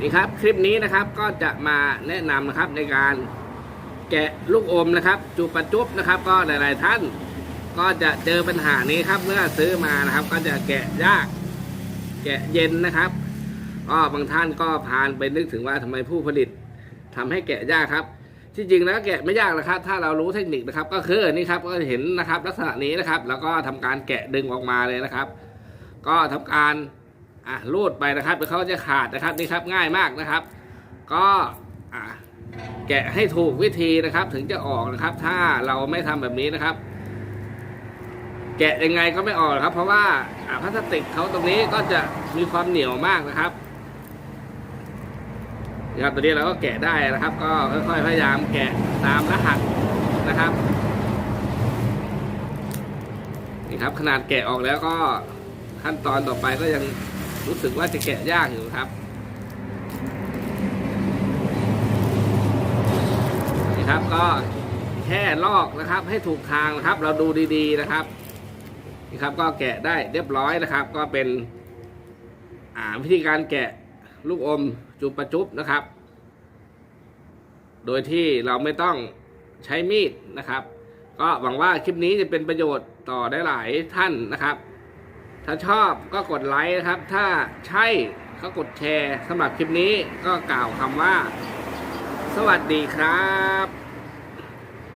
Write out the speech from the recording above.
นี่ครับคลิปนี้นะครับก็จะมาแนะนำนะครับในการแกะลูกอมนะครับจูปจุบนะครับ ก็หลาย ๆ ท่าน ก็จะเจอปัญหานี้ครับเมื่อซื้อมานะครับ ก็จะแกะยาก แกะเย็นนะครับก็บางท่านก็พานไปนึกถึงว่าทำไมผู้ผลิตทำให้แกะยากครับ ที่จริงแล้วแกะไม่ยากนะครับ ถ้าเรารู้เทคนิคนะครับ ก็คือนี่ครับก็เห็นนะครับ ลักษณะนี้นะครับ แล้วก็ทำการแกะดึงออกมาเลยนะครับ ก็ทำการ อะรูดไปนะครับเดี๋ยวเขาจะขาดนะครับนี่ครับง่ายมากนะครับ ก็อะแกะให้ถูกวิธีนะครับ ถึงจะออกนะครับ ถ้าเราไม่ทำแบบนี้นะครับ แกะยังไงก็ไม่ออกครับ เพราะว่าอะพลาสติกเขาตรงนี้ก็จะมีความเหนียวมากนะครับนี่ครับตัวนี้เราก็แกะได้นะครับ ก็ค่อยๆพยายามแกะตามรหัสนะครับนี่ครับ ขนาดแกะออกแล้วก็ขั้นตอนต่อไปก็ยัง รู้สึกว่าจะแกะยากอยู่ครับ นี่ครับก็แค่ลอกนะครับให้ถูกทางนะครับ เราดูดีๆนะครับ นี่ครับก็แกะได้เรียบร้อยนะครับ ก็เป็นวิธีการแกะลูกอมจุบประจุบนะครับ โดยที่เราไม่ต้องใช้มีดนะครับ ก็หวังว่าคลิปนี้จะเป็นประโยชน์ต่อได้หลายท่านนะครับ ถ้าชอบก็กดไลค์นะครับ ถ้าใช่ก็กดแชร์สำหรับคลิปนี้ก็กล่าวคำว่า สวัสดีครับ